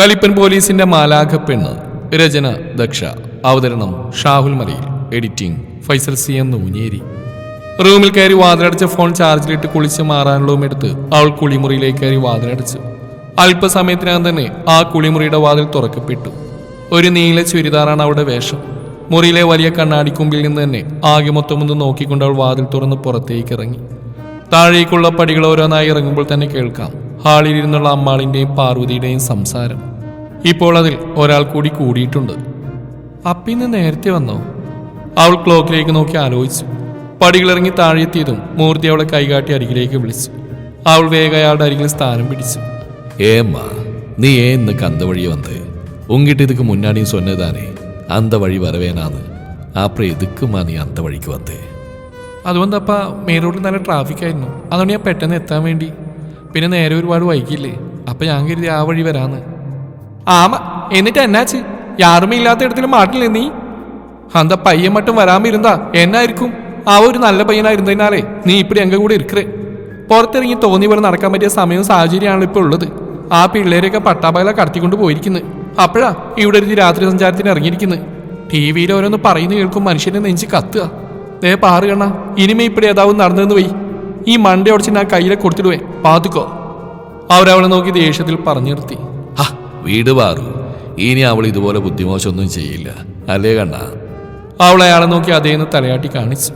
കലിപ്പൻ പോലീസിന്റെ മാലാഖ പെണ്ണ് രചന ദക്ഷ. അവതരണം Shahul Malayil. Editing Faisal C M Noonjeri. റൂമിൽ കയറി വാതിലടച്ച ഫോൺ ചാർജിലിട്ട് കുളിച്ച് മാറാനുള്ളതും എടുത്ത് അവൾ കുളിമുറിയിലേക്ക് കയറി വാതിലടച്ചു. അല്പസമയത്തിനകം തന്നെ ആ കുളിമുറിയുടെ വാതിൽ തുറക്കപ്പെട്ടു. ഒരു നീല ചുരിദാറാണ് അവളുടെ വേഷം. മുറിയിലെ വലിയ കണ്ണാടിക്കുമ്പിൽ നിന്ന് തന്നെ ആകെ മൊത്തം ഒന്ന് നോക്കിക്കൊണ്ട് അവൾ വാതിൽ തുറന്ന് പുറത്തേക്ക് ഇറങ്ങി. താഴേക്കുള്ള പടികൾ ഓരോന്നായി ഇറങ്ങുമ്പോൾ തന്നെ കേൾക്കാം. ഹാളിലിരുന്നുള്ള അമ്മാളിന്റെയും പാർവതിയുടെയും സംസാരം ഇപ്പോൾ അതിൽ ഒരാൾ കൂടി കൂടിയിട്ടുണ്ട്. അപ്പിന്ന് നേരത്തെ വന്നോ? അവൾ ക്ലോക്കിലേക്ക് നോക്കി ആലോചിച്ചു. പടികളിറങ്ങി താഴെത്തിയതും മൂർത്തി അവളെ കൈകാട്ടി അരികിലേക്ക് വിളിച്ചു. അവൾ വേഗയാളുടെ അരികിൽ സ്ഥാനം പിടിച്ചു. ഏമ്മ നീ ഏ ഇന്ന് കന്ത വഴി വന്ന്? ഉങ്കിട്ട് ഇതുക്ക് മുന്നാടിയും സ്വന്നതാനേ അന്ത വഴി വരവേനാന്ന് ആപ്പറേ എതുക്കുമാ നീ അന്ത വഴിക്ക് വന്നേ. അതുകൊണ്ടപ്പ മെയിൻ റോഡിൽ നല്ല ട്രാഫിക് ആയിരുന്നു അതുകൊണ്ട് ഞാൻ പെട്ടെന്ന് എത്താൻ വേണ്ടി. പിന്നെ നേരെ ഒരുപാട് വൈകില്ലേ അപ്പൊ ഞാൻ കരുതി ആ വഴി വരാന്ന്. ആമ എന്നിട്ട് എന്നാച്ച് യാറുമേ ഇല്ലാത്തയിടത്തിൽ മാട്ടില്ല നീ? അന്താ പയ്യൻ മട്ടും വരാമിരുന്നാ എന്നായിരിക്കും? ആ ഒരു നല്ല പയ്യനായിരുന്നതിനാലേ നീ ഇപ്പം എങ്ക കൂടെ ഇരിക്കേ പുറത്തിറങ്ങി തോന്നി പോലെ നടക്കാൻ പറ്റിയ സമയവും സാഹചര്യമാണല്ലോ ഇപ്പോൾ ഉള്ളത്. ആ പിള്ളേരെയൊക്കെ പട്ടാപകല കടത്തിക്കൊണ്ട് പോയിരിക്കുന്നു. അപ്പോഴാ ഇവിടെ ഒരു രാത്രി സഞ്ചാരത്തിന് ഇറങ്ങിയിരിക്കുന്നു. ടി വിയിൽ ഓരോന്ന് പറയുന്നു കേൾക്കും മനുഷ്യനെ നെഞ്ചി കത്തുക. ദേ പാറുകണ്ണ ഇനിമേ ഇപ്പഴേ ഏതാവും നടന്നെന്ന് പോയി ഈ മണ്ടയോടിച്ച് ഞാൻ കയ്യിലെ കൊടുത്തിടുവേ. പാതുക്കോ? അവരവളെ നോക്കി ദേഷ്യത്തിൽ പറഞ്ഞു നിർത്തി. വീട് വാറു. ഇനി അവൾ ഇതുപോലെ ബുദ്ധിമോശമൊന്നും ചെയ്യില്ല. അല്ലേ കണ്ണ? അവൾ അയാളെ നോക്കി അതേന്ന് തലയാട്ടി കാണിച്ചു.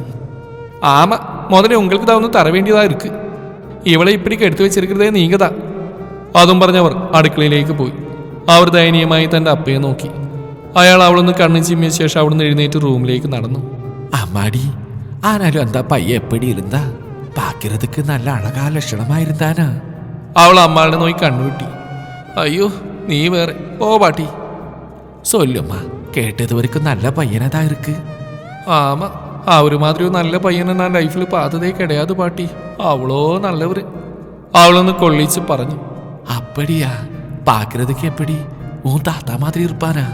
ആമ മുതലേ ഉങ്ങൾക്ക് ഇതാ തര തരവേണ്ടിയതാ ഇരിക്ക് ഇവളെ ഇപ്പിടിക്ക് എടുത്തു വെച്ചിരിക്കുന്നതേ നീങ്കതാ. അതും പറഞ്ഞവർ അടുക്കളയിലേക്ക് പോയി. അവർ ദയനീയമായി തന്റെ അപ്പയെ നോക്കി. അയാൾ അവളൊന്ന് കണ്ണു ചിമ്മിയ ശേഷം അവിടുന്ന് എഴുന്നേറ്റ് റൂമിലേക്ക് നടന്നു. അമ്മാടി ആനാലും എന്താ പയ്യ എപ്പടി ഇരുന്നാ? பாக்குறதுக்கு நல்ல அழகா லட்சணமா இருந்தானா അവൾ അമ്മാളുടെ നോക്കി കണ്ണുവിട്ടി അയ്യോ നീ വേറെ ഓ പാട്ടി சொல்லுமா கேட்டது வரைக்கும் நல்ல பையனா தான் இருக்கு ആമ ആ ഒരുമാതിരി ഒരു നല്ല പയ്യനെ ഞാൻ ലൈഫിൽ പാതതേ കിടയാതെ പാട്ടി അവളോ നല്ലവര് അവളൊന്ന് കൊള്ളിച്ച് പറഞ്ഞു அப்படியா பாக்குறதுக்கு எப்படி உன் தாத்தா மாதிரி இருப்பானா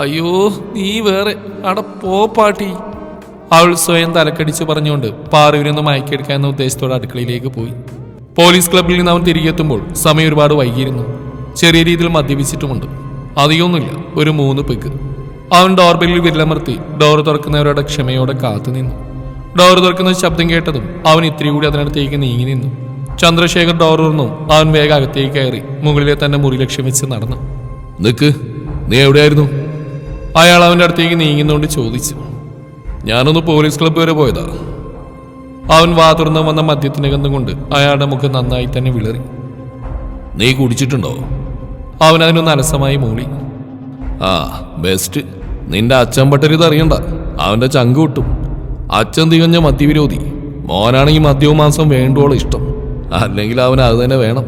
അയ്യോ നീ വേറെ അട പോ പാട്ടി അവൾ സ്വയം തലക്കടിച്ച് പറഞ്ഞുകൊണ്ട് പാറുവിനൊന്ന് മയക്കെടുക്കാൻ എന്ന ഉദ്ദേശത്തോടെ അടുക്കളയിലേക്ക് പോയി. പോലീസ് ക്ലബിൽ നിന്ന് അവൻ തിരികെ എത്തുമ്പോൾ സമയം ഒരുപാട് വൈകിയിരുന്നു. ചെറിയ രീതിയിൽ മദ്യപിച്ചിട്ടുമുണ്ട്. അധികമൊന്നുമില്ല. ഒരു മൂന്ന് പെഗ് അവൻ ഡോർബെല്ലിൽ വിരലമർത്തി ഡോർ തുറക്കുന്നവരുടെ ക്ഷമയോടെ കാത്തു നിന്നു. ഡോർ തുറക്കുന്ന ശബ്ദം കേട്ടതും അവൻ ഇത്തിരി കൂടി അതിനടുത്തേക്ക് നീങ്ങി നിന്നു. ചന്ദ്രശേഖർ ഡോർ തുറന്നു. അവൻ വേഗം അകത്തേക്ക് കയറി മുകളിലെ തന്റെ മുറി ലക്ഷ്യം വെച്ച് നടന്നു. നിക്ക് നീ എവിടെയായിരുന്നു? അയാൾ അവന്റെ അടുത്തേക്ക് നീങ്ങുന്നുകൊണ്ട് ചോദിച്ചു. ഞാനൊന്ന് പോലീസ് ക്ലബ്ബ് വരെ പോയതാ. അവൻ വാതുറന്ന് വന്ന മദ്യത്തിന്റെ ഗന്ധം കൊണ്ട് അയാളുടെ മുഖം നന്നായി തന്നെ വിളറി. നീ കുടിച്ചിട്ടുണ്ടോ? അവൻ അതിനൊന്ന് അലസമായി മൂളി. ആ ബെസ്റ്റ് നിന്റെ അച്ഛൻ പട്ടരുത് അറിയണ്ട. അവന്റെ ചങ്ക് കിട്ടും അച്ഛൻ തികഞ്ഞ മദ്യവിരോധി. ഈ മദ്യവും മാസം വേണ്ടുവോളം ഇഷ്ടം. അല്ലെങ്കിൽ അവൻ അത് തന്നെ വേണം.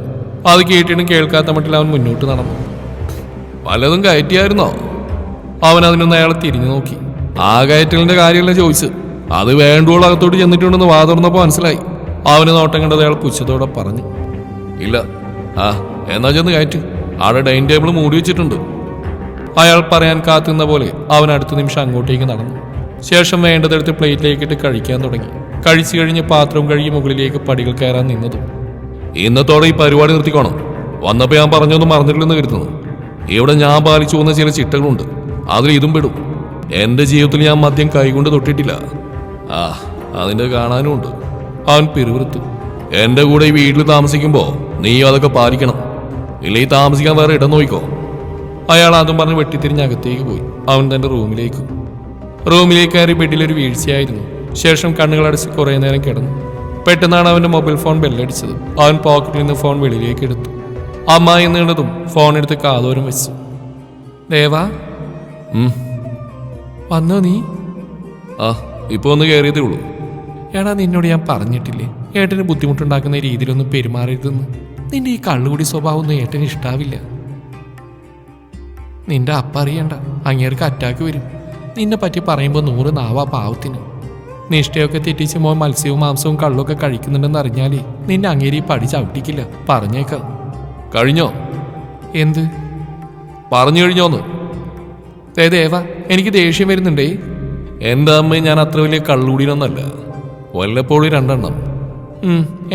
അത് കേട്ടിട്ടും കേൾക്കാത്ത മട്ടിൽ അവൻ മുന്നോട്ട് നടന്നു. പലതും കയറ്റിയായിരുന്നോ? അവൻ അതിനൊന്ന് അയാളെ തിരിഞ്ഞു നോക്കി. ആ കയറ്റലിന്റെ കാര്യമല്ല ചോദിച്ചത്. അത് വേണ്ടുവോളം അകത്തോട്ട് ചെന്നിട്ടുണ്ടെന്ന് വാതുറന്നപ്പോ മനസ്സിലായി. അവന് നോട്ടം കണ്ടത് അയാൾ പുച്ഛത്തോടെ പറഞ്ഞു. ഇല്ല. ആ എന്നാ ചെന്ന് കയറ്റു. അവിടെ ഡൈനിങ് ടേബിൾ മൂടി വെച്ചിട്ടുണ്ട്. അയാൾ പറയാൻ കാത്തുന്ന പോലെ അവൻ അടുത്ത നിമിഷം അങ്ങോട്ടേക്ക് നടന്നു. ശേഷം വേണ്ടതെടുത്ത് പ്ലേറ്റിലേക്ക് ഇട്ട് കഴിക്കാൻ തുടങ്ങി. കഴിച്ചു കഴിഞ്ഞ് പാത്രം കഴുകി മുകളിലേക്ക് പടികൾ കയറാൻ നിന്നതും. ഇന്നത്തോടെ ഈ പരിപാടി നിർത്തിക്കോണം. വന്നപ്പോൾ ഞാൻ പറഞ്ഞൊന്നും മറന്നിട്ടില്ലെന്ന് കരുതുന്നു. ഇവിടെ ഞാൻ പാലിച്ചു പോകുന്ന ചില ചിട്ടകളുണ്ട്. അതിൽ ഇതും പെടും. എന്റെ ജീവിതത്തിൽ ഞാൻ മദ്യം കൈകൊണ്ട് തൊട്ടിട്ടില്ല. ആ അതിന്റെ കാണാനും ഉണ്ട്. അവൻ പിറുവിറുത്തു എന്റെ കൂടെ ഈ വീട്ടിൽ താമസിക്കുമ്പോ നീ അതൊക്കെ പാലിക്കണം. ഇല്ലെങ്കിൽ താമസിക്കാൻ വേറെ ഇടം നോക്കിക്കോ. അയാൾ അതും പറഞ്ഞ് വെട്ടിത്തിരിഞ്ഞ് അകത്തേക്ക് പോയി. അവൻ തന്റെ റൂമിലേക്ക്. റൂമിലേക്ക് കയറി ബെഡിലൊരു വീഴ്ചയായിരുന്നു. ശേഷം കണ്ണുകളടച്ച് കുറേ നേരം കിടന്നു. പെട്ടെന്നാണ് അവന്റെ മൊബൈൽ ഫോൺ ബെല്ലടിച്ചത്. അവൻ പോക്കറ്റിൽ നിന്ന് ഫോൺ വെളിയിലേക്ക് എടുത്തു. അമ്മ എന്നതും ഫോൺ എടുത്ത് കാതോരം വെച്ചു. ദേവാ. വന്നോ നീ? ആ ഇപ്പൊ ഒന്ന് കയറിയതേ ഉള്ളൂ. എടാ നിന്നോട് ഞാൻ പറഞ്ഞിട്ടില്ലേ? ഏട്ടന് ബുദ്ധിമുട്ടുണ്ടാക്കുന്ന രീതിയിലൊന്നും പെരുമാറരുതെന്ന്. നിന്റെ ഈ കള്ളുകൂടി സ്വഭാവം ഒന്നും ഏട്ടന് ഇഷ്ടാവില്ല. നിന്റെ അപ്പ അറിയണ്ട. അങ്ങേർക്ക് അറ്റാക്ക് വരും. നിന്നെ പറ്റി പറയുമ്പോൾ നൂറ് നാവാ പാവത്തിന്. നിഷ്ഠയൊക്കെ തെറ്റിച്ച് മോൻ മത്സ്യവും മാംസവും കള്ളൊക്കെ കഴിക്കുന്നുണ്ടെന്ന് അറിഞ്ഞാലേ നിന്നെ അങ്ങേരി പടി ചവിട്ടിക്കില്ല. പറഞ്ഞേക്കാം. കഴിഞ്ഞോ? എന്ത്? പറഞ്ഞു കഴിഞ്ഞോന്ന്? ദേവ എനിക്ക് ദേഷ്യം വരുന്നുണ്ടേ. എന്റെ അമ്മ ഞാൻ അത്ര വലിയ കള്ളുകൂടിയൊന്നല്ല വല്ലപ്പോഴും രണ്ടെണ്ണം.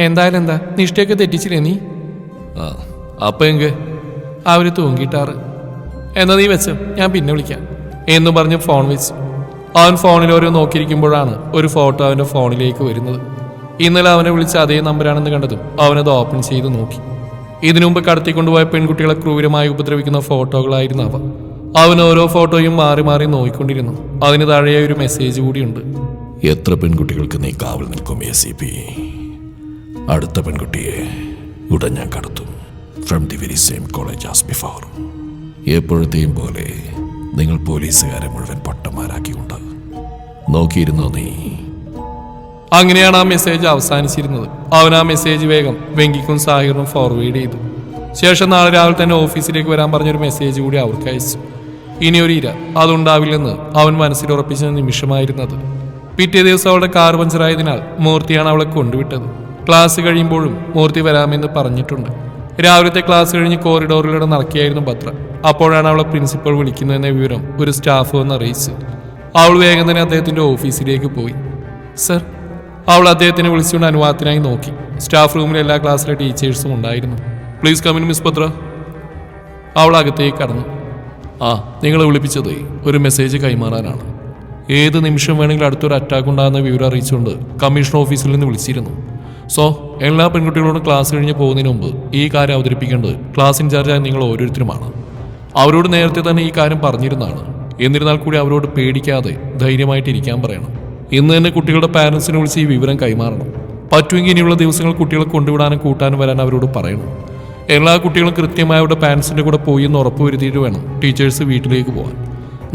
എന്തായാലും എന്താ? നിഷ്ഠയൊക്കെ തെറ്റിച്ചില്ലേ നീ? ആ അപ്പൊ എങ്ക? അവർ തൂങ്ങിയിട്ടാറ്. എന്നാ നീ വെച്ച ഞാൻ പിന്നെ വിളിക്കാം. എന്ന് പറഞ്ഞ് ഫോൺ വെച്ചു. അവൻ ഫോണിൽ ഓരോ നോക്കിയിരിക്കുമ്പോഴാണ് ഒരു ഫോട്ടോ അവന്റെ ഫോണിലേക്ക് വരുന്നത്. ഇന്നലെ അവനെ വിളിച്ച അതേ നമ്പറാണെന്ന് കണ്ടതും അവനത് ഓപ്പൺ ചെയ്ത് നോക്കി. ഇതിനു മുമ്പ് കടത്തിക്കൊണ്ടുപോയ പെൺകുട്ടികളെ ക്രൂരമായി ഉപദ്രവിക്കുന്ന ഫോട്ടോകളായിരുന്നു അവ. അവൻ ഓരോ ഫോട്ടോയും മാറി മാറി നോക്കിക്കൊണ്ടിരുന്നു. അതിന് താഴെ ഒരു മെസ്സേജ് കൂടിയുണ്ട്. എത്ര പെൺകുട്ടികൾക്ക് നീ കാവൽ നിൽക്കും എ സി പി അടുത്ത പെൺകുട്ടിയെ ഉടൻ ഞാൻ കടത്തും. From the very same college as before എപ്പോഴത്തെയും പോലെ നിങ്ങൾ പോലീസുകാരെ മുഴുവൻ പൊട്ടന്മാരാക്കിക്കൊണ്ട് നോക്കിയിരുന്നോ നീ? അങ്ങനെയാണ് ആ മെസ്സേജ് അവസാനിച്ചിരുന്നത്. അവൻ ആ മെസ്സേജ് വേഗം വെങ്കിക്കും സാഹിറിനും ഫോർവേഡ് ചെയ്തു. ശേഷം നാളെ രാവിലെ തന്നെ ഓഫീസിലേക്ക് വരാൻ പറഞ്ഞൊരു മെസ്സേജ് കൂടി അവർക്ക് അയച്ചു. ഇനി ഒരു ഇര അതുണ്ടാവില്ലെന്ന് അവൻ മനസ്സിൽ ഉറപ്പിച്ച നിമിഷമായിരുന്നത്. പിറ്റേ ദിവസം അവളുടെ കാർ പഞ്ചറായതിനാൽ മൂർത്തിയാണ് അവളെ കൊണ്ടുവിട്ടത്. ക്ലാസ് കഴിയുമ്പോഴും മൂർത്തി വരാമെന്ന് പറഞ്ഞിട്ടുണ്ട്. രാവിലത്തെ ക്ലാസ് കഴിഞ്ഞ് കോറിഡോറിലൂടെ നടക്കിയായിരുന്നു ഭദ്ര. അപ്പോഴാണ് അവളെ പ്രിൻസിപ്പൾ വിളിക്കുന്നതെന്ന വിവരം ഒരു സ്റ്റാഫ് വന്ന് അറിയിച്ചു. അവൾ വേഗം തന്നെ അദ്ദേഹത്തിന്റെ ഓഫീസിലേക്ക് പോയി. സർ അവൾ അദ്ദേഹത്തിനെ വിളിച്ചുകൊണ്ട് അനുവാദത്തിനായി നോക്കി. സ്റ്റാഫ് റൂമിൽ എല്ലാ ക്ലാസ്സിലെ ടീച്ചേഴ്സും ഉണ്ടായിരുന്നു. Please come in miss Bhadra. അവൾ അകത്തേക്ക് കടന്നു. ആ നിങ്ങളെ വിളിപ്പിച്ചത് ഒരു മെസ്സേജ് കൈമാറാനാണ്. ഏത് നിമിഷം വേണമെങ്കിലും അടുത്തൊരു അറ്റാക്ക് ഉണ്ടാകുന്ന വിവരം അറിയിച്ചുകൊണ്ട് കമ്മീഷൻ ഓഫീസിൽ നിന്ന് വിളിച്ചിരുന്നു. സോ എല്ലാ പെൺകുട്ടികളോടും ക്ലാസ് കഴിഞ്ഞ് പോകുന്നതിന് മുമ്പ് ഈ കാര്യം അവതരിപ്പിക്കേണ്ടത് ക്ലാസ് ഇൻചാർജായ നിങ്ങൾ ഓരോരുത്തരുമാണ്. അവരോട് നേരത്തെ തന്നെ ഈ കാര്യം പറഞ്ഞിരുന്നതാണ്. എന്നിരുന്നാൽ കൂടി അവരോട് പേടിക്കാതെ ധൈര്യമായിട്ട് ഇരിക്കാൻ പറയണം. ഇന്ന് തന്നെ കുട്ടികളുടെ പാരൻസിനെ വിളിച്ച് ഈ വിവരം കൈമാറണം. പറ്റുമെങ്കിൽ ഇനിയുള്ള ദിവസങ്ങൾ കുട്ടികളെ കൊണ്ടുവിടാനും കൂട്ടാനും വരാനും അവരോട് പറയണം. എല്ലാ കുട്ടികളും കൃത്യമായി അവിടെ പാരൻസിന്റെ കൂടെ പോയി എന്ന് ഉറപ്പുവരുത്തിയിട്ട് വേണം ടീച്ചേഴ്സ് വീട്ടിലേക്ക് പോകാൻ.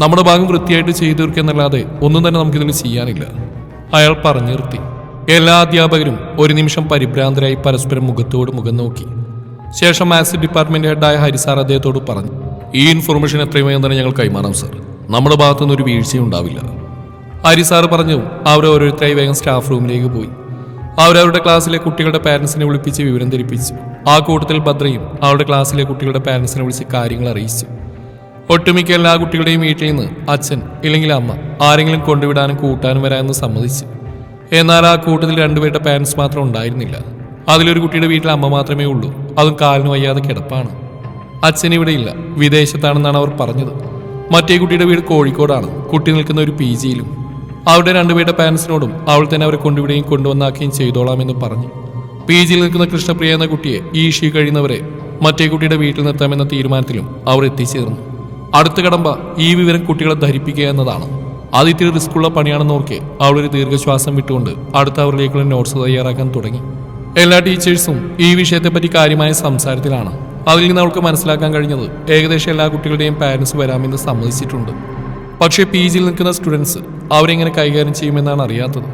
നമ്മുടെ ഭാഗം വൃത്തിയായിട്ട് ചെയ്തു തീർക്കുന്നല്ലാതെ ഒന്നും തന്നെ നമുക്കിതിൽ ചെയ്യാനില്ല. അയാൾ പറഞ്ഞു നിർത്തി. എല്ലാ അധ്യാപകരും ഒരു നിമിഷം പരിഭ്രാന്തരായി പരസ്പരം മുഖത്തോട് മുഖം നോക്കി. ശേഷം മാത്സ് ഡിപ്പാർട്ട്മെന്റ് ഹെഡായ ഹരിസാർ അദ്ദേഹത്തോട് പറഞ്ഞു ഈ ഇൻഫർമേഷൻ എത്രയും വേഗം തന്നെ ഞങ്ങൾ കൈമാറാം സർ നമ്മുടെ ഭാഗത്തുനിന്ന് ഒരു വീഴ്ചയും ഉണ്ടാവില്ല. ഹരിസാർ പറഞ്ഞു അവർ ഓരോരുത്തരായി വേഗം സ്റ്റാഫ് റൂമിലേക്ക് പോയി. അവരവരുടെ ക്ലാസ്സിലെ കുട്ടികളുടെ പാരൻസിനെ വിളിപ്പിച്ച് വിവരം ധരിപ്പിച്ചു. ആ കൂട്ടത്തിൽ ഭദ്രയും അവരുടെ ക്ലാസ്സിലെ കുട്ടികളുടെ പാരൻസിനെ വിളിച്ച് കാര്യങ്ങൾ അറിയിച്ചു. ഒട്ടുമിക്ക എല്ലാ കുട്ടികളുടെയും വീട്ടിൽ നിന്ന് അച്ഛൻ ഇല്ലെങ്കിൽ അമ്മ ആരെങ്കിലും കൊണ്ടുവിടാനും കൂട്ടാനും വരാമെന്ന് സമ്മതിച്ചു. എന്നാൽ ആ കൂട്ടത്തിൽ രണ്ടുപേരുടെ പാരൻസ് മാത്രം ഉണ്ടായിരുന്നില്ല. അതിലൊരു കുട്ടിയുടെ വീട്ടിൽ അമ്മ മാത്രമേ ഉള്ളൂ. അതും കാലിന് വയ്യാതെ കിടപ്പാണ്. അച്ഛൻ ഇവിടെയില്ല വിദേശത്താണെന്നാണ് അവർ പറഞ്ഞത്. മറ്റേ കുട്ടിയുടെ വീട് കോഴിക്കോടാണ്. കുട്ടി നിൽക്കുന്ന ഒരു പി ജിയിലും അവരുടെ രണ്ടുപേരുടെ പാരൻസിനോടും അവൾ തന്നെ അവരെ കൊണ്ടുവിടുകയും കൊണ്ടുവന്നാക്കുകയും ചെയ്തോളാമെന്ന് പറഞ്ഞു. പി ജിയിൽ നിൽക്കുന്ന കൃഷ്ണപ്രിയ എന്ന കുട്ടിയെ ഈ ഇഷ്യൂ കഴിയുന്നവരെ മറ്റേ കുട്ടിയുടെ വീട്ടിൽ നിർത്താമെന്ന തീരുമാനത്തിലും അവർ എത്തിച്ചേർന്നു. അടുത്ത കടമ്പ ഈ വിവരം കുട്ടികളെ ധരിപ്പിക്കുക എന്നതാണ്. അത് ഇത്തിരി റിസ്ക്കുള്ള പണിയാണെന്ന് ഓർക്കെ അവളൊരു ദീർഘശ്വാസം വിട്ടുകൊണ്ട് അടുത്ത അവരിലേക്കുള്ള നോട്ട്സ് തയ്യാറാക്കാൻ തുടങ്ങി. എല്ലാ ടീച്ചേഴ്സും ഈ വിഷയത്തെപ്പറ്റി കാര്യമായ സംസാരത്തിലാണ്. അതിൽ നിന്ന് അവൾക്ക് മനസ്സിലാക്കാൻ കഴിഞ്ഞത് ഏകദേശം എല്ലാ കുട്ടികളുടെയും പാരൻസ് വരാമെന്ന് സമ്മതിച്ചിട്ടുണ്ട്. പക്ഷേ പി ജിയിൽ നിൽക്കുന്ന സ്റ്റുഡൻസ് അവരെങ്ങനെ കൈകാര്യം ചെയ്യുമെന്നാണ് അറിയാത്തത്.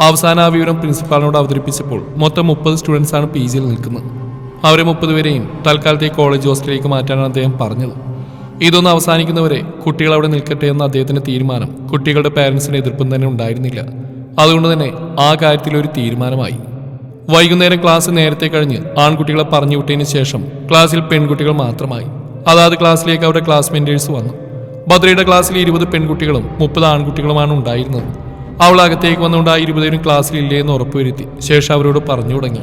അവസാന ആ വിവരം പ്രിൻസിപ്പാളിനോട് അവതരിപ്പിച്ചപ്പോൾ മൊത്തം മുപ്പത് സ്റ്റുഡൻസ് ആണ് പി ജിയിൽ നിൽക്കുന്നത്. അവരെ മുപ്പത് പേരെയും തൽക്കാലത്തെ കോളേജ് ഹോസ്റ്റലിലേക്ക് മാറ്റാനാണ് അദ്ദേഹം പറഞ്ഞത്. ഇതൊന്ന് അവസാനിക്കുന്നവരെ കുട്ടികൾ അവിടെ നിൽക്കട്ടെ എന്ന അദ്ദേഹത്തിന്റെ തീരുമാനം കുട്ടികളുടെ പാരൻസിന് എതിർപ്പും തന്നെ ഉണ്ടായിരുന്നില്ല. അതുകൊണ്ട് തന്നെ ആ കാര്യത്തിൽ ഒരു തീരുമാനമായി. വൈകുന്നേരം ക്ലാസ് നേരത്തെ കഴിഞ്ഞ് ആൺകുട്ടികളെ പറഞ്ഞു വിട്ടതിന് ശേഷം ക്ലാസ്സിൽ പെൺകുട്ടികൾ മാത്രമായി. അതാത് ക്ലാസ്സിലേക്ക് അവരുടെ ക്ലാസ്മേറ്റേഴ്സ് വന്നു. ബദ്രയുടെ ക്ലാസ്സിൽ ഇരുപത് പെൺകുട്ടികളും മുപ്പത് ആൺകുട്ടികളുമാണ് ഉണ്ടായിരുന്നത്. അവൾ അകത്തേക്ക് വന്നുകൊണ്ട് ആ ഇരുപതേരും ക്ലാസ്സിൽ ഇല്ലേ എന്ന് ഉറപ്പുവരുത്തി ശേഷം അവരോട് പറഞ്ഞു തുടങ്ങി.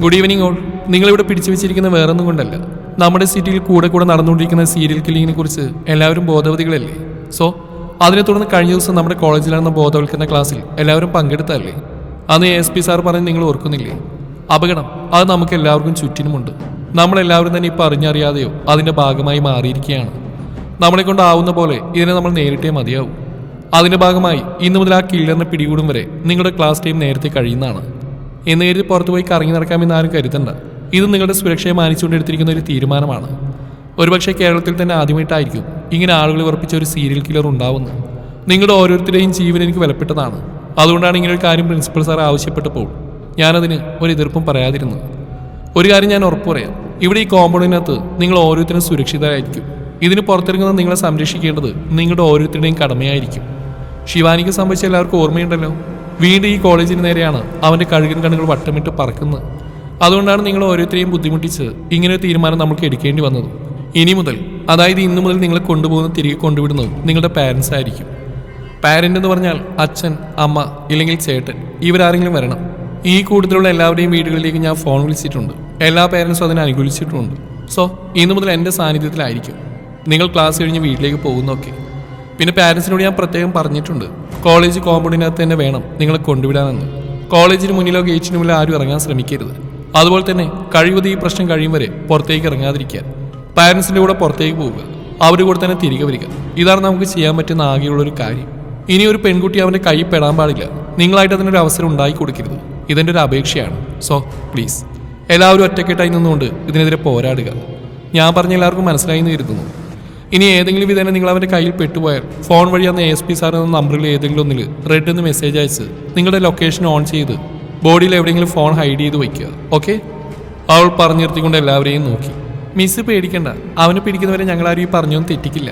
ഗുഡ് ഈവനിങ് ഓൾ നിങ്ങളിവിടെ പിടിച്ചു വെച്ചിരിക്കുന്ന വേറൊന്നും കൊണ്ടല്ല. നമ്മുടെ സിറ്റിയിൽ കൂടെ കൂടെ നടന്നുകൊണ്ടിരിക്കുന്ന സീരിയൽ കില്ലിങ്ങിനെ കുറിച്ച് എല്ലാവരും ബോധവതികളല്ലേ? സോ അതിനെ തുടർന്ന് കഴിഞ്ഞ ദിവസം നമ്മുടെ കോളേജിൽ നടന്ന ബോധവൽക്കരണ ക്ലാസ്സിൽ എല്ലാവരും പങ്കെടുത്തല്ലേ അന്ന് എസ് പി സാർ പറഞ്ഞ് നിങ്ങൾ ഓർക്കുന്നില്ലേ? അപകടം. അത് നമുക്ക് എല്ലാവർക്കും ചുറ്റിനുമുണ്ട്. നമ്മളെല്ലാവരും തന്നെ ഇപ്പം അറിഞ്ഞറിയാതെയോ അതിന്റെ ഭാഗമായി മാറിയിരിക്കുകയാണ്. നമ്മളെ കൊണ്ടാവുന്ന പോലെ ഇതിനെ നമ്മൾ നേരിട്ടേ മതിയാവും. അതിന്റെ ഭാഗമായി ഇന്നു മുതൽ ആ കില്ലറിനെ പിടികൂടും വരെ നിങ്ങളുടെ ക്ലാസ് ടൈം നേരത്തെ കഴിയുന്നതാണ്. എന്ന് കരുതി പുറത്തു പോയി കറങ്ങി നടക്കാമെന്ന് ആരും കരുതണ്ട. ഇത് നിങ്ങളുടെ സുരക്ഷയെ മാനിച്ചുകൊണ്ട് എടുത്തിരിക്കുന്ന ഒരു തീരുമാനമാണ്. ഒരുപക്ഷെ കേരളത്തിൽ തന്നെ ആദ്യമായിട്ടായിരിക്കും ഇങ്ങനെ ആളുകളെ ഉറപ്പിച്ച ഒരു സീരിയൽ കില്ലർ ഉണ്ടാവുന്നത്. നിങ്ങളുടെ ഓരോരുത്തരുടെയും ജീവൻ എനിക്ക് വിലപ്പെട്ടതാണ്. അതുകൊണ്ടാണ് ഇങ്ങനെ ഒരു കാര്യം പ്രിൻസിപ്പൽ സാർ ആവശ്യപ്പെട്ടപ്പോൾ ഞാനതിന് ഒരു എതിർപ്പും പറയാതിരുന്നത്. ഒരു കാര്യം ഞാൻ ഉറപ്പ് പറയാം. ഇവിടെ ഈ കോമ്പൗണ്ടിനകത്ത് നിങ്ങൾ ഓരോരുത്തരും സുരക്ഷിതരായിരിക്കും. ഇതിന് പുറത്തിറങ്ങുന്ന നിങ്ങളെ സംരക്ഷിക്കേണ്ടത് നിങ്ങളുടെ ഓരോരുത്തരുടെയും കടമയായിരിക്കും. ശിവാനിക്ക് സംഭവിച്ച എല്ലാവർക്കും ഓർമ്മയുണ്ടല്ലോ. വീണ്ടും ഈ കോളേജിന് നേരെയാണ് അവന്റെ കഴുകൻ കണ്ണുകൾ വട്ടമിട്ട് പറക്കുന്നത്. അതുകൊണ്ടാണ് നിങ്ങൾ ഓരോരുത്തരെയും ബുദ്ധിമുട്ടിച്ച് ഇങ്ങനെ ഒരു തീരുമാനം നമുക്ക് എടുക്കേണ്ടി വന്നത്. ഇനി മുതൽ അതായത് ഇന്നു മുതൽ നിങ്ങളെ കൊണ്ടുപോകുന്ന തിരികെ കൊണ്ടുവിടുന്നത് നിങ്ങളുടെ പാരൻസ് ആയിരിക്കും. പാരന്റ് എന്ന് പറഞ്ഞാൽ അച്ഛൻ അമ്മ ഇല്ലെങ്കിൽ ചേട്ടൻ ഇവരാരെങ്കിലും വരണം. ഈ കൂട്ടത്തിലുള്ള എല്ലാവരുടെയും വീടുകളിലേക്ക് ഞാൻ ഫോൺ വിളിച്ചിട്ടുണ്ട്. എല്ലാ പാരൻസും അതിനെ അനുകൂലിച്ചിട്ടുമുണ്ട് സോ ഇന്നു മുതൽ എന്റെ സാന്നിധ്യത്തിലായിരിക്കും. നിങ്ങൾ ക്ലാസ് കഴിഞ്ഞ് വീട്ടിലേക്ക് പോകുന്നൊക്കെ പിന്നെ പാരൻസിനോട് ഞാൻ പ്രത്യേകം പറഞ്ഞിട്ടുണ്ട്. കോളേജ് കോമ്പൗണ്ടിനകത്ത് തന്നെ വേണം നിങ്ങളെ കൊണ്ടുവിടാനെന്ന്. കോളേജിന് മുന്നിലോ ഗേറ്റിന് മുന്നിലോ ആരും ഇറങ്ങാൻ ശ്രമിക്കരുത്. അതുപോലെ തന്നെ കഴിവത് ഈ പ്രശ്നം കഴിയും വരെ പുറത്തേക്ക് ഇറങ്ങാതിരിക്കാൻ പാരൻസിന്റെ കൂടെ പുറത്തേക്ക് പോവുക. അവരുടെ കൂടെ തന്നെ തിരികെ വരിക. ഇതാണ് നമുക്ക് ചെയ്യാൻ പറ്റുന്ന ആകെയുള്ള ഒരു കാര്യം. ഇനി ഒരു പെൺകുട്ടി അവന്റെ കൈ പെടാൻ പാടില്ല. നിങ്ങളായിട്ട് അതിനൊരു അവസരം ഉണ്ടാക്കി കൊടുക്കരുത്. ഇതെന്റെ ഒരു അപേക്ഷയാണ്. So please. എല്ലാവരും ഒറ്റക്കെട്ടായി നിന്നുകൊണ്ട് ഇതിനെതിരെ പോരാടുക. ഞാൻ പറഞ്ഞ എല്ലാവർക്കും മനസ്സിലായി എന്ന് കരുതുന്നു. ഇനി ഏതെങ്കിലും വിധേന നിങ്ങൾ അവന്റെ കയ്യിൽ പെട്ടുപോയാൽ ഫോൺ വഴി അന്ന് എസ് പി എന്ന നമ്പറിൽ ഏതെങ്കിലും ഒന്നിൽ റെഡ് എന്ന് മെസ്സേജ് അയച്ച് നിങ്ങളുടെ ലൊക്കേഷൻ ഓൺ ചെയ്ത് ബോഡിയിൽ എവിടെയെങ്കിലും ഫോൺ ഹൈഡ് ചെയ്ത് വയ്ക്കുക. ഓക്കെ അവൾ പറഞ്ഞു നിർത്തിക്കൊണ്ട് എല്ലാവരെയും നോക്കി. മിസ് പേടിക്കണ്ട. അവനെ പിടിക്കുന്നവരെ ഞങ്ങൾ ആരും ഈ പറഞ്ഞൊന്നും തെറ്റിക്കില്ല.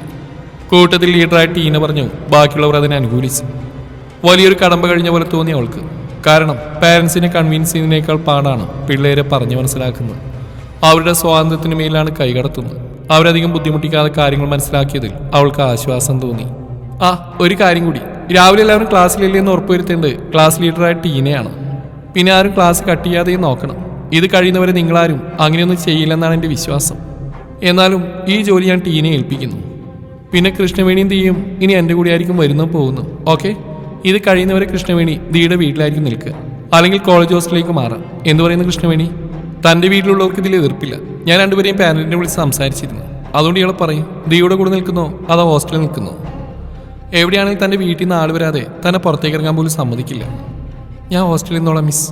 കൂട്ടത്തിൽ ലീഡറായി ടീന പറഞ്ഞു ബാക്കിയുള്ളവർ അതിനെ അനുകൂലിച്ചു. വലിയൊരു കടമ്പ കഴിഞ്ഞ പോലെ തോന്നി അവൾക്ക്. കാരണം പാരൻസിനെ കൺവിൻസ് ചെയ്യുന്നതിനേക്കാൾ പാടാണ് പിള്ളേരെ പറഞ്ഞു മനസ്സിലാക്കുന്നത്. അവരുടെ സ്വാതന്ത്ര്യത്തിന് മേലാണ് കൈകടത്തുന്നത് അവരധികം ബുദ്ധിമുട്ടിക്കാതെ കാര്യങ്ങൾ മനസ്സിലാക്കിയതിൽ അവൾക്ക് ആശ്വാസം തോന്നി. ആ ഒരു കാര്യം കൂടി. രാവിലെ എല്ലാവരും ക്ലാസ്സിലില്ലെന്ന് ഉറപ്പുവരുത്തേണ്ടത് ക്ലാസ് ലീഡറായ ടീനയാണ്. പിന്നെ ആരും ക്ലാസ് കട്ട് ചെയ്യാതെയും നോക്കണം. ഇത് കഴിയുന്നവരെ നിങ്ങളാരും അങ്ങനെയൊന്നും ചെയ്യില്ലെന്നാണ് എന്റെ വിശ്വാസം. എന്നാലും ഈ ജോലി ഞാൻ ടീനെ ഏൽപ്പിക്കുന്നു. പിന്നെ കൃഷ്ണവേണിയും തീയും ഇനി എന്റെ കൂടെ ആയിരിക്കും വരുന്നു പോകുന്നു. ഓക്കെ? ഇത് കഴിയുന്നവരെ കൃഷ്ണവേണി ദീയുടെ വീട്ടിലായിരിക്കും നിൽക്കുക. അല്ലെങ്കിൽ കോളേജ് ഹോസ്റ്റലിലേക്ക് മാറാം. എന്ന് പറയുന്ന കൃഷ്ണവേണി? തന്റെ വീട്ടിലുള്ളവർക്ക് ഇതിൽ എതിർപ്പില്ല. ഞാൻ രണ്ടുപേരെയും പാരന്റിനെ വിളിച്ച് സംസാരിച്ചിരുന്നു. അതുകൊണ്ട് ഇയാൾ പറയും ഡിയുടെ കൂടെ നിൽക്കുന്നോ? അതോ ഹോസ്റ്റലിൽ നിൽക്കുന്നോ? എവിടെയാണെങ്കിൽ തന്റെ വീട്ടിൽ നിന്ന് ആൾ വരാതെ തന്നെ പുറത്തേക്ക് ഇറങ്ങാൻ പോലും സമ്മതിക്കില്ല. ഞാൻ ഹോസ്റ്റലിൽ നിന്നോളാം മിസ്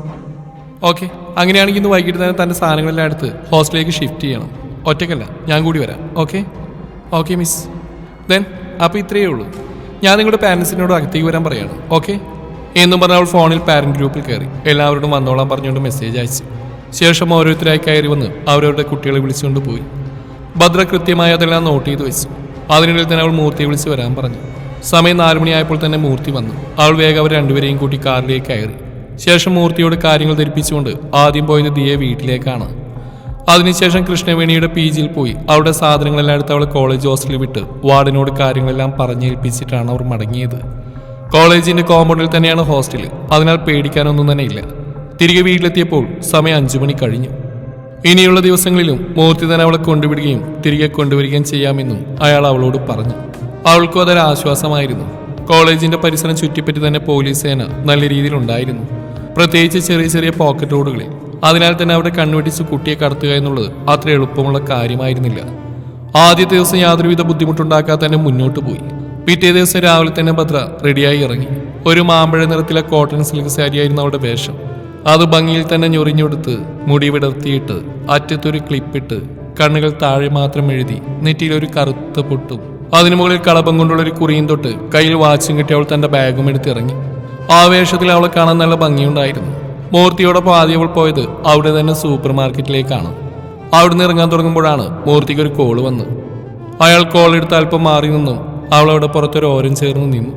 ഓക്കെ അങ്ങനെയാണെങ്കിൽ ഇന്ന് വൈകിട്ട് തന്നെ തന്റെ സാധനങ്ങളെല്ലാം എടുത്ത് ഹോസ്റ്റലിലേക്ക് ഷിഫ്റ്റ് ചെയ്യണം. ഒറ്റയ്ക്കല്ല ഞാൻ കൂടി വരാം. ഓക്കെ ഓക്കെ മിസ് ദെൻ അപ്പോൾ ഇത്രയേ ഉള്ളൂ. ഞാൻ നിങ്ങളുടെ പാരൻസിനോട് അകത്തേക്ക് വരാൻ പറയാണ്. ഓക്കെ എന്നും പറഞ്ഞ അവൾ ഫോണിൽ പാരന്റ് ഗ്രൂപ്പിൽ കയറി. എല്ലാവരോടും വന്നോളാൻ പറഞ്ഞുകൊണ്ട് മെസ്സേജ് അയച്ചു. ശേഷം ഓരോരുത്തരായി കയറി വന്ന് അവരവരുടെ കുട്ടികളെ വിളിച്ചുകൊണ്ട് പോയി. ഭദ്ര കൃത്യമായി അതെല്ലാം നോട്ട് ചെയ്ത് വെച്ചു. അതിനിടയിൽ തന്നെ അവൾ മൂർത്തിയെ വിളിച്ച് വരാൻ പറഞ്ഞു. സമയം നാലുമണിയായപ്പോൾ തന്നെ മൂർത്തി വന്നു. അവൾ വേഗം അവർ രണ്ടുപേരെയും കൂട്ടി കാറിലേക്ക് കയറി. ശേഷം മൂർത്തിയോട് കാര്യങ്ങൾ ധരിപ്പിച്ചുകൊണ്ട് ആദ്യം പോയത് ദിയെ വീട്ടിലേക്കാണ്. അതിനുശേഷം കൃഷ്ണവേണിയുടെ പി ജിയിൽ പോയി. അവളുടെ സാധനങ്ങളെല്ലാം എടുത്ത് അവൾ കോളേജ് ഹോസ്റ്റലിൽ വിട്ട് വാർഡിനോട് കാര്യങ്ങളെല്ലാം പറഞ്ഞേൽപ്പിച്ചിട്ടാണ് അവർ മടങ്ങിയത്. കോളേജിന്റെ കോമ്പൗണ്ടിൽ തന്നെയാണ് ഹോസ്റ്റൽ അതിനാൽ പേടിക്കാനൊന്നും തന്നെ ഇല്ല. തിരികെ വീട്ടിലെത്തിയപ്പോൾ സമയം അഞ്ചു മണി കഴിഞ്ഞു. ഇനിയുള്ള ദിവസങ്ങളിലും മൂർത്തി തന്നെ അവളെ കൊണ്ടുവിടുകയും തിരികെ കൊണ്ടുവരികയും ചെയ്യാമെന്നും അയാൾ അവളോട് പറഞ്ഞു. അവൾക്കും അതൊരു ആശ്വാസമായിരുന്നു. കോളേജിന്റെ പരിസരം ചുറ്റിപ്പറ്റി തന്നെ പോലീസ് സേന നല്ല രീതിയിലുണ്ടായിരുന്നു പ്രത്യേകിച്ച് ചെറിയ ചെറിയ പോക്കറ്റ് റോഡുകളിൽ. അതിനാൽ തന്നെ അവിടെ കണ്ണുവെട്ടിച്ച് കുട്ടിയെ കടത്തുക എന്നുള്ളത് അത്ര എളുപ്പമുള്ള കാര്യമായിരുന്നില്ല. ആദ്യത്തെ ദിവസം യാതൊരുവിധ ബുദ്ധിമുട്ടുണ്ടാക്കാതെ തന്നെ മുന്നോട്ട് പോയി. പിറ്റേ ദിവസം രാവിലെ തന്നെ ഭദ്ര റെഡിയായി ഇറങ്ങി. ഒരു മാമ്പഴ നിറത്തിലെ കോട്ടൺ സിൽക്ക് സാരിയായിരുന്നു അവളുടെ വേഷം. അത് ഭംഗിയിൽ തന്നെ ഞൊറിഞ്ഞെടുത്ത് മുടി വിടർത്തിയിട്ട് അറ്റത്തൊരു ക്ലിപ്പിട്ട് കണ്ണുകൾ താഴെ മാത്രം എഴുതി നെറ്റിയിൽ ഒരു കറുത്ത പൊട്ടും. അതിനു മുകളിൽ കളപ്പം കൊണ്ടുള്ള ഒരു കുറിയും തൊട്ട് കയ്യിൽ വാച്ചും കിട്ടി അവൾ തന്റെ ബാഗും എടുത്ത് ഇറങ്ങി. ആവേശത്തിൽ അവളെ കാണാൻ നല്ല ഭംഗിയുണ്ടായിരുന്നു. മൂർത്തിയോടൊപ്പം ആദ്യം അവൾ പോയത് അവിടെ തന്നെ സൂപ്പർ മാർക്കറ്റിലേക്കാണ് അവിടുന്ന് ഇറങ്ങാൻ തുടങ്ങുമ്പോഴാണ് മൂർത്തിക്ക് ഒരു കോൾ വന്ന് അയാൾ കോൾ എടുത്ത് അല്പം മാറി നിന്നും അവൾ അവിടെ പുറത്തൊരു ഓരം ചേർന്ന് നിന്നു.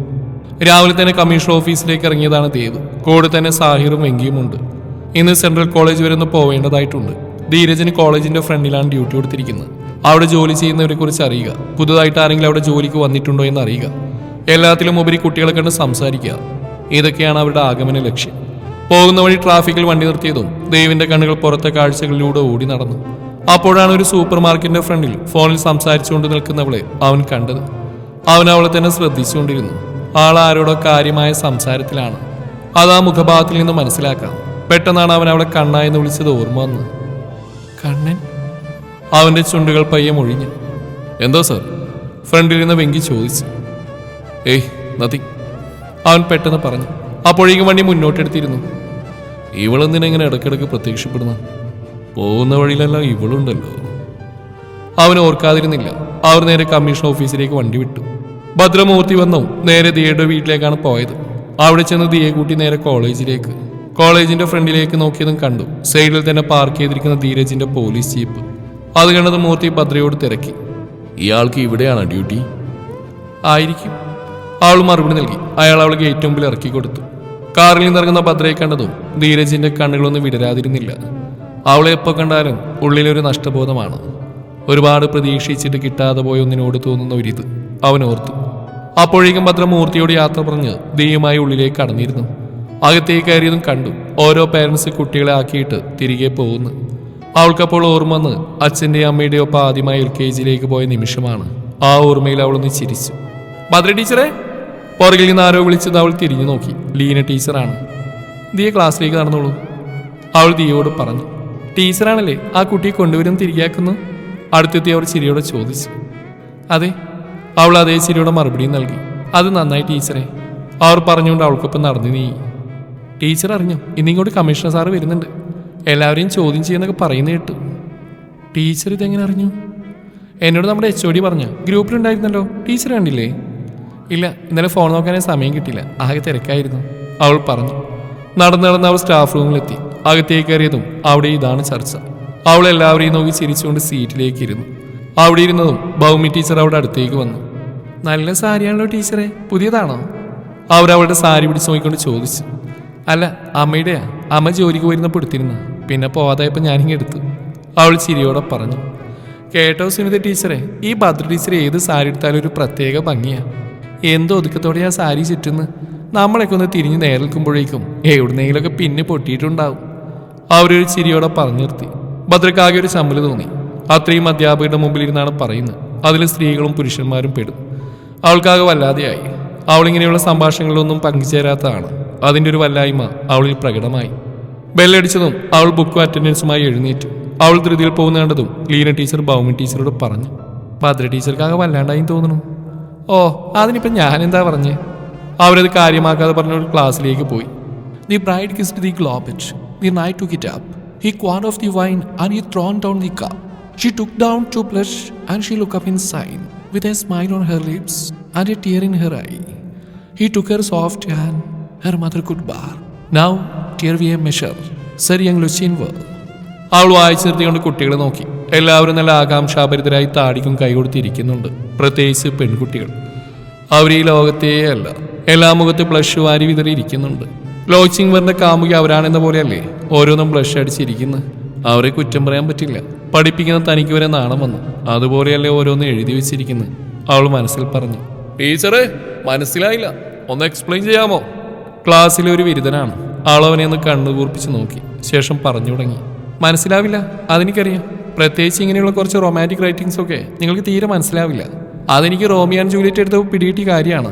രാവിലെ തന്നെ കമ്മീഷൻ ഓഫീസിലേക്ക് ഇറങ്ങിയതാണ് ദേവ് കൂടെ തന്നെ സാഹിറും വെങ്കിയുമുണ്ട് ഇന്ന് സെൻട്രൽ കോളേജ് വരെ ഒന്ന് പോവേണ്ടതായിട്ടുണ്ട്. ധീരജന് കോളേജിന്റെ ഫ്രണ്ടിലാണ് ഡ്യൂട്ടി കൊടുത്തിരിക്കുന്നത്. അവിടെ ജോലി ചെയ്യുന്നവരെ കുറിച്ച് അറിയുക. പുതുതായിട്ട് ആരെങ്കിലും അവിടെ ജോലിക്ക് വന്നിട്ടുണ്ടോ എന്ന് അറിയുക. എല്ലാത്തിലും ഉപരി കുട്ടികളെ കണ്ട് സംസാരിക്കുക. ഇതൊക്കെയാണ് അവരുടെ ആഗമന ലക്ഷ്യം. പോകുന്ന വഴി ട്രാഫിക്കിൽ വണ്ടി നിർത്തിയതും ദേവിന്റെ കണ്ണുകൾ പുറത്തെ കാഴ്ചകളിലൂടെ ഓടി നടന്നു. അപ്പോഴാണ് ഒരു സൂപ്പർ മാർക്കറ്റിന്റെ ഫ്രണ്ടിൽ ഫോണിൽ സംസാരിച്ചുകൊണ്ട് നിൽക്കുന്നവളെ അവൻ കണ്ടത്. അവൻ അവളെ തന്നെ ശ്രദ്ധിച്ചുകൊണ്ടിരുന്നു. ആൾ ആരോടോ കാര്യമായ സംസാരത്തിലാണ്. അത് ആ മുഖഭാവത്തിൽ നിന്ന് മനസ്സിലാക്കാം. പെട്ടെന്നാണ് അവൻ അവളെ കണ്ണ എന്ന് വിളിച്ചത് ഓർമ്മ വന്നത്. കണ്ണൻ? അവന്റെ ചുണ്ടുകൾ പയ്യെ മൊഴിഞ്ഞു. എന്തോ സർ? ഫ്രണ്ടിൽ നിന്ന് വെങ്കി ചോദിച്ചു. ഏയ് നദി. അവൻ പെട്ടെന്ന് പറഞ്ഞു. അപ്പോഴേക്കും വണ്ടി മുന്നോട്ടെടുത്തിരുന്നു. ഇവളെന്തിനെങ്ങനെ ഇടയ്ക്കിടയ്ക്ക് പ്രത്യക്ഷപ്പെടുന്നു പോകുന്ന വഴിയിലെല്ലാം ഇവളുണ്ടല്ലോ. അവൻ ഓർക്കാതിരുന്നില്ല. അവർ നേരെ കമ്മീഷൻ ഓഫീസിലേക്ക് വണ്ടി വിട്ടു. ഭദ്രമൂർത്തി വന്നു നേരെ ദിയയുടെ വീട്ടിലേക്കാണ് പോയത്. അവിടെ ചെന്ന് ദിയെ കൂട്ടി നേരെ കോളേജിലേക്ക്. കോളേജിന്റെ ഫ്രണ്ടിലേക്ക് നോക്കിയതും കണ്ടു. സൈഡിൽ തന്നെ പാർക്ക് ചെയ്തിരിക്കുന്ന ധീരജിന്റെ പോലീസ് ജീപ്പ്. അത് കണ്ടത് മൂർത്തി ഭദ്രയോട് തിരക്കി. ഇയാൾക്ക് ഇവിടെയാണ് ഡ്യൂട്ടി? ആയിരിക്കും. അവൾ മറുപടി നൽകി. അയാൾ അവൾ ഗേറ്റ് മുമ്പിൽ ഇറക്കി കൊടുത്തു. കാറിൽ നിന്നിറങ്ങുന്ന ഭദ്രയെ കണ്ടതും ധീരജിന്റെ കണ്ണുകളൊന്നും വിടരാതിരുന്നില്ല. അവളെ എപ്പോൾ കണ്ടാലും ഉള്ളിലൊരു നഷ്ടബോധമാണ്. ഒരുപാട് പ്രതീക്ഷിച്ചിട്ട് കിട്ടാതെ പോയ ഒന്നിനോട് തോന്നുന്ന ഒരിത് അവൻ ഓർത്തു. അപ്പോഴേക്കും ഭദ്ര മൂർത്തിയോട് യാത്ര പറഞ്ഞ് ദീയുമായി ഉള്ളിലേക്ക് കടന്നിരുന്നു. അകത്തേക്ക് കയറിയതും കണ്ടു. ഓരോ പേരൻസ് കുട്ടികളെ ആക്കിയിട്ട് തിരികെ പോകുന്നു. അവൾക്കപ്പോൾ ഓർമ്മ വന്ന് അച്ഛന്റെയും അമ്മയുടെയും ഒപ്പം ആദ്യമായി എൽ കെ ജിയിലേക്ക് പോയ നിമിഷമാണ്. ആ ഓർമ്മയിൽ അവളൊന്ന് ചിരിച്ചു. ഭദ്ര ടീച്ചറെ. പുറകിൽ നിന്ന് ആരോ വിളിച്ചത് അവൾ തിരിഞ്ഞു നോക്കി. ലീന ടീച്ചറാണ്. ദിയ ക്ലാസ്സിലേക്ക് നടന്നോളൂ. അവൾ ദിയോട് പറഞ്ഞു. ടീച്ചറാണല്ലേ ആ കുട്ടിയെ കൊണ്ടുവരും തിരികെ തിരികെയാക്കുന്നു അടുത്തെത്തി അവർ ചിരിയോടെ ചോദിച്ചു. അതെ അവൾ അതേ ചിരിയുടെ മറുപടിയും നൽകി. അത് നന്നായി ടീച്ചറെ. അവർ പറഞ്ഞുകൊണ്ട് അവൾക്കൊപ്പം നടന്നു നീ ടീച്ചർ അറിഞ്ഞു? ഇന്നിങ്ങോട്ട് കമ്മീഷണർ സാറ് വരുന്നുണ്ട്. എല്ലാവരെയും ചോദ്യം ചെയ്യുന്നൊക്കെ പറയുന്ന കേട്ടു. ടീച്ചർ ഇതെങ്ങനെ അറിഞ്ഞു? എന്നോട് നമ്മുടെ എച്ച് ഒ ഡി പറഞ്ഞു ഗ്രൂപ്പിലുണ്ടായിരുന്നല്ലോ. ടീച്ചർ കണ്ടില്ലേ? ഇല്ല ഇന്നലെ ഫോൺ നോക്കാനേ സമയം കിട്ടിയില്ല. ആകെ തിരക്കായിരുന്നു. അവൾ പറഞ്ഞു. നടന്ന് നടന്ന് അവൾ സ്റ്റാഫ് റൂമിലെത്തി. അകത്തേക്ക് കയറിയതും അവിടെ ഇതാണ് ചർച്ച. അവൾ എല്ലാവരെയും നോക്കി ചിരിച്ചുകൊണ്ട് സീറ്റിലേക്ക് ഇരുന്നു. അവിടെ ഇരുന്നതും ഭൗമി ടീച്ചർ അവിടെ അടുത്തേക്ക് വന്നു. നല്ല സാരിയാണല്ലോ ടീച്ചറെ. പുതിയതാണോ? അവരവളുടെ സാരി പിടിച്ച് നോക്കിക്കൊണ്ട് ചോദിച്ചു. അല്ല അമ്മയുടെയാ. അമ്മ ജോലിക്ക് പോയിരുന്നപ്പോൾ എടുത്തിരുന്ന പിന്നെ പോവാതായപ്പോൾ ഞാനിങ്ങ് എടുത്തു. അവൾ ചിരിയോടെ പറഞ്ഞു. കേട്ടോ സുനിത ടീച്ചറെ ഈ ഭദ്ര ടീച്ചർ ഏത് സാരി എടുത്താലും ഒരു പ്രത്യേക ഭംഗിയാ. എന്ത് ഒതുക്കത്തോടെ ആ സാരി ചുറ്റുന്നു. നമ്മളൊക്കെ ഒന്ന് തിരിഞ്ഞ് നേരിൽക്കുമ്പോഴേക്കും എവിടുന്നെങ്കിലൊക്കെ പിന്നെ പൊട്ടിയിട്ടുണ്ടാവും. അവരൊരു ചിരിയോടെ പറഞ്ഞു നിർത്തി. ഭദ്രക്കാകെ ഒരു ചമ്മൽ തോന്നി. അത്രയും അധ്യാപകരുടെ മുമ്പിലിരുന്നാണ് പറയുന്നത്. അതിൽ സ്ത്രീകളും പുരുഷന്മാരും പെടും. അവൾക്കാകെ വല്ലാതെയായി. അവളിങ്ങനെയുള്ള സംഭാഷണങ്ങളിലൊന്നും പങ്കുചേരാത്തതാണ്. അതിന്റെ ഒരു വല്ലായ്മ അവളിൽ പ്രകടമായി. ബെല്ലടിച്ചതും അവൾ ബുക്ക് അറ്റൻഡൻസുമായി എഴുന്നേറ്റു. അവൾ ധൃതിയിൽ പോകുന്ന കണ്ടതും ലീന ടീച്ചർ ഭൗമി ടീച്ചറോട് പറഞ്ഞു ഭദ്ര ടീച്ചർക്കാകെ വല്ലാണ്ടായി തോന്നുന്നു. ഓ അതിനിപ്പം എന്താ പറഞ്ഞേ? അവരത് കാര്യമാക്കാതെ പറഞ്ഞ ഒരു ക്ലാസ്സിലേക്ക് പോയി. The bride kissed the goblet the night to kit up he Kuan off the wine and he thrown down the cup she took down to blush and she look up in sign with a smile on her lips and a tear in her eye he took her soft hand her mother could bar now tear we a measure sir young Lochinvar അവൾ വായിച്ചു നിർത്തിക്കൊണ്ട് കുട്ടികളെ നോക്കി. എല്ലാവരും നല്ല ആകാംക്ഷാഭരിതരായി താടിക്കും കൈ കൊടുത്തിരിക്കുന്നുണ്ട് പ്രത്യേകിച്ച് പെൺകുട്ടികൾ. അവർ ഈ ലോകത്തേ അല്ല. എല്ലാ മുഖത്ത് ബ്ലഷ് വാരി വിതറിയിരിക്കുന്നുണ്ട് ലോച്ചിങ് വറിന്റെ കാമുകി അവരാണെന്ന പോലെയല്ലേ ഓരോന്നും ബ്ലഷ് അടിച്ചിരിക്കുന്നത് അവരെ കുറ്റം പറയാൻ പറ്റില്ല. പഠിപ്പിക്കുന്ന തനിക്ക് വരെ നാണം വന്നു. അതുപോലെയല്ലേ ഓരോന്ന് എഴുതി വെച്ചിരിക്കുന്നത് അവൾ മനസ്സിൽ പറഞ്ഞു ടീച്ചറെ മനസ്സിലായില്ല. ഒന്ന് എക്സ്പ്ലെയിൻ ചെയ്യാമോ? ക്ലാസ്സിലെ ഒരു ബിരുദനാണ് ആളവനെ ഒന്ന് കണ്ണു കൂർപ്പിച്ച് നോക്കി. ശേഷം പറഞ്ഞു തുടങ്ങി മനസ്സിലാവില്ല. അതെനിക്കറിയാം. പ്രത്യേകിച്ച് ഇങ്ങനെയുള്ള കുറച്ച് റൊമാന്റിക് റൈറ്റിംഗ്സ് ഒക്കെ നിങ്ങൾക്ക് തീരെ മനസ്സിലാവില്ല. അതെനിക്ക് റോമിയാൻ ജൂലിയറ്റ് എടുത്ത് പിടികിട്ടിയ കാര്യമാണ്.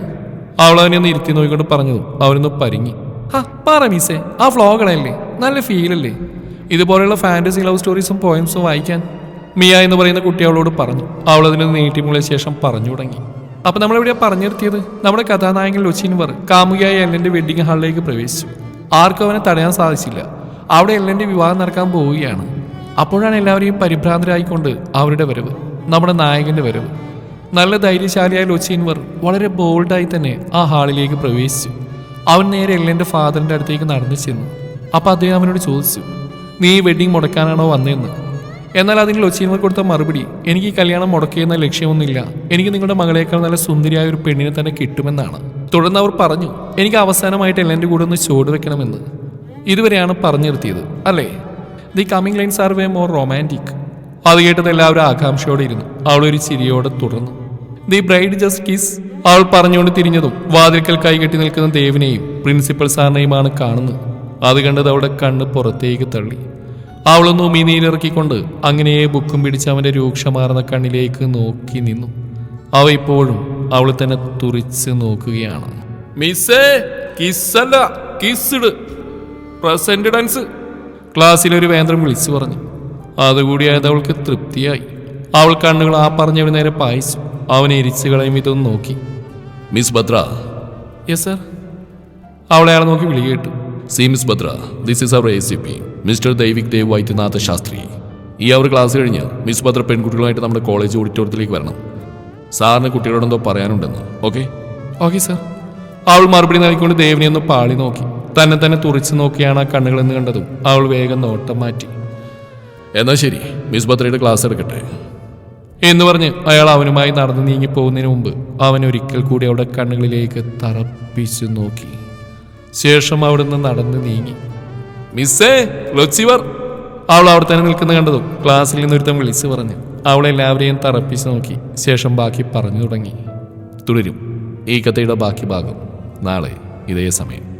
അവളവനെ അവനെ ഒന്ന് ഇരുത്തി നോക്കിക്കൊണ്ട് പറഞ്ഞു അവനൊന്ന് പരിങ്ങി ആ പറ മീസേ ആ ഫ്ലോകളല്ലേ നല്ല ഫീലല്ലേ ഇതുപോലെയുള്ള ഫാന്റസി ലവ് സ്റ്റോറീസും പോയിംസും വായിക്കാൻ മിയ എന്ന് പറയുന്ന കുട്ടി അവളോട് പറഞ്ഞു. അവൾ അതിന് നീട്ടിമുള്ള ശേഷം പറഞ്ഞു തുടങ്ങി. അപ്പം നമ്മളിവിടെ പറഞ്ഞു നിർത്തിയത്? നമ്മുടെ കഥാനായകൻ ലൊച്ചിൻവർ കാമുകിയായ എല്ലന്റെ വെഡിങ് ഹാളിലേക്ക് പ്രവേശിച്ചു. ആർക്കും അവനെ തടയാൻ സാധിച്ചില്ല. അവിടെ എല്ലന്റെ വിവാഹം നടക്കാൻ പോവുകയാണ്. അപ്പോഴാണ് എല്ലാവരെയും പരിഭ്രാന്തരായിക്കൊണ്ട് അവരുടെ വരവ് നമ്മുടെ നായകന്റെ വരവ്. നല്ല ധൈര്യശാലിയായ ലൊച്ചിൻവർ വളരെ ബോൾഡായി തന്നെ ആ ഹാളിലേക്ക് പ്രവേശിച്ചു. അവൻ നേരെ എല്ലന്റെ ഫാദറിന്റെ അടുത്തേക്ക് നടന്നു ചെന്നു. അപ്പം അദ്ദേഹം അവനോട് ചോദിച്ചു നീ ഈ വെഡ്ഡിങ് മുടക്കാനാണോ വന്നതെന്ന്. എന്നാൽ അതിന് ലൊച്ചീന്മർ കൊടുത്ത മറുപടി എനിക്ക് ഈ കല്യാണം മുടക്കിയെന്ന ലക്ഷ്യമൊന്നുമില്ല. എനിക്ക് നിങ്ങളുടെ മകളേക്കാൾ നല്ല സുന്ദരിയായ ഒരു പെണ്ണിനെ തന്നെ കിട്ടുമെന്നാണ്. തുടർന്ന് അവർ പറഞ്ഞു എനിക്ക് അവസാനമായിട്ട് എല്ലാന്റെ കൂടെ ഒന്ന് ചോട് വെക്കണമെന്ന്. ഇതുവരെയാണ് പറഞ്ഞു നിർത്തിയത് അല്ലേ? The coming lines are way more romantic അത് കേട്ടത് എല്ലാവരും ആകാംക്ഷയോടെ ഇരുന്നു. അവളൊരു ചിരിയോടെ തുടർന്നു. ദി ബ്രൈഡ് ജസ്റ്റ് കിസ് അവൾ പറഞ്ഞുകൊണ്ട് തിരിഞ്ഞതും വാതിൽക്കൽ കൈകെട്ടി നിൽക്കുന്ന ദേവിനെയും പ്രിൻസിപ്പൽ സാറിനെയുമാണ് കാണുന്നത്. അത് കണ്ടത് അവിടെ കണ്ണ് പുറത്തേക്ക് തള്ളി. അവളൊന്ന് ഉമിനീരിറക്കിക്കൊണ്ട് അങ്ങനെ ബുക്കും പിടിച്ച് അവന്റെ രൂക്ഷമാർന്ന കണ്ണിലേക്ക് നോക്കി നിന്നു. അവ ഇപ്പോഴും അവൾ തന്നെ തുറിച്ച് നോക്കുകയാണ്. മിസ്സേ കിസ്സല്ല കിസ്ഡ് പ്രസന്റ് ഡാൻസ് ക്ലാസ്സിൽ ഒരു വേന്ദ്രം വിളിച്ചു പറഞ്ഞു. അതുകൂടിയായത് അവൾക്ക് തൃപ്തിയായി. അവൾ കണ്ണുകൾ ആ പറഞ്ഞവന് നേരെ പായിച്ചു. അവനെ എരിച്ചു കളയും ഇതൊന്ന് നോക്കി. മിസ് ഭദ്ര. യെസ് സർ അവളെ അയാളെ നോക്കി വിളി കേട്ടു. See miss Bhadra this is our A C P mister Daivik Dev Vaidyanatha Shastri. ഈ അവർ ക്ലാസ് കഴിഞ്ഞ് മിസ് ഭദ്ര പെൺകുട്ടികളുമായിട്ട് നമ്മുടെ കോളേജ് ഓഡിറ്റോറിയത്തിലേക്ക് വരണം. സാറിന് കുട്ടികളോടെന്തോ പറയാനുണ്ടെന്ന്. ഓക്കെ ഓക്കെ സാർ അവൾ മറുപടി നൽകിക്കൊണ്ട് ദേവിനെ ഒന്ന് പാളി നോക്കി. തന്നെ തന്നെ തുറിച്ചു നോക്കിയാണ് ആ കണ്ണുകളെന്ന് കണ്ടതും അവൾ വേഗം നോട്ടം മാറ്റി. എന്നാൽ ശരി മിസ് ബദ്രയുടെ ക്ലാസ് എടുക്കട്ടെ. എന്ന് പറഞ്ഞ് അയാൾ അവനുമായി നടന്നു നീങ്ങി പോകുന്നതിന് മുമ്പ് അവൻ ഒരിക്കൽ കൂടി അവളുടെ കണ്ണുകളിലേക്ക് തറപ്പിച്ചു നോക്കി. ശേഷം അവിടുന്ന് നടന്ന് നീങ്ങി. മിസ്സേ ലൊച്ചിവർ അവൾ അവിടെ തന്നെ നിൽക്കുന്ന കണ്ടതും ക്ലാസ്സിൽ നിന്ന് ഒരുത്തം വിളിച്ചു പറഞ്ഞു അവളെ എല്ലാവരെയും തറപ്പിച്ചു നോക്കി. ശേഷം ബാക്കി പറഞ്ഞു തുടങ്ങി. തുടരും. ഈ കഥയുടെ ബാക്കി ഭാഗം നാളെ ഇതേ സമയം.